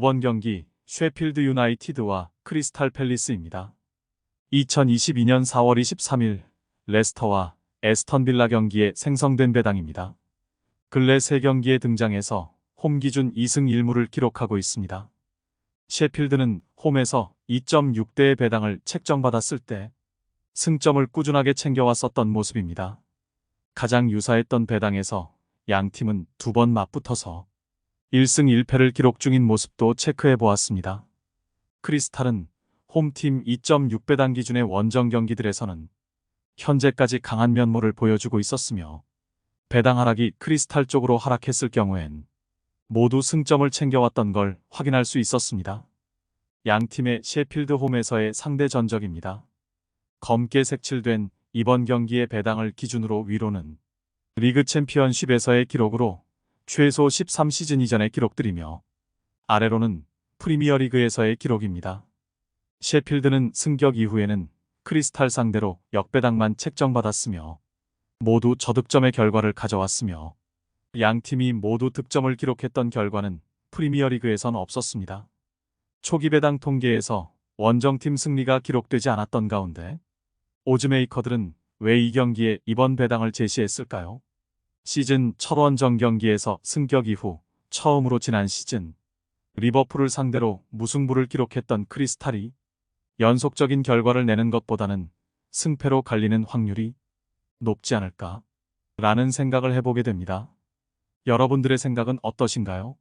5번 경기 쉐필드 유나이티드와 크리스탈 팰리스입니다. 2022년 4월 23일 레스터와 에스턴 빌라 경기에 생성된 배당입니다. 근래 3경기에 등장해서 홈 기준 2승 1무를 기록하고 있습니다. 셰필드는 홈에서 2.6대의 배당을 책정받았을 때 승점을 꾸준하게 챙겨왔었던 모습입니다. 가장 유사했던 배당에서 양 팀은 두 번 맞붙어서 1승 1패를 기록 중인 모습도 체크해 보았습니다. 크리스탈은 홈팀 2.6배당 기준의 원정 경기들에서는 현재까지 강한 면모를 보여주고 있었으며 배당 하락이 크리스탈 쪽으로 하락했을 경우엔 모두 승점을 챙겨왔던 걸 확인할 수 있었습니다. 양 팀의 셰필드 홈에서의 상대 전적입니다. 검게 색칠된 이번 경기의 배당을 기준으로 위로는 리그 챔피언십에서의 기록으로 최소 13시즌 이전의 기록들이며 아래로는 프리미어리그에서의 기록입니다. 셰필드는 승격 이후에는 크리스탈 상대로 역배당만 책정받았으며 모두 저득점의 결과를 가져왔으며 양 팀이 모두 득점을 기록했던 결과는 프리미어리그에선 없었습니다. 초기 배당 통계에서 원정팀 승리가 기록되지 않았던 가운데 오즈메이커들은 왜 이 경기에 이번 배당을 제시했을까요? 시즌 첫 원정 경기에서 승격 이후 처음으로 지난 시즌 리버풀을 상대로 무승부를 기록했던 크리스탈이 연속적인 결과를 내는 것보다는 승패로 갈리는 확률이 높지 않을까 라는 생각을 해보게 됩니다. 여러분들의 생각은 어떠신가요?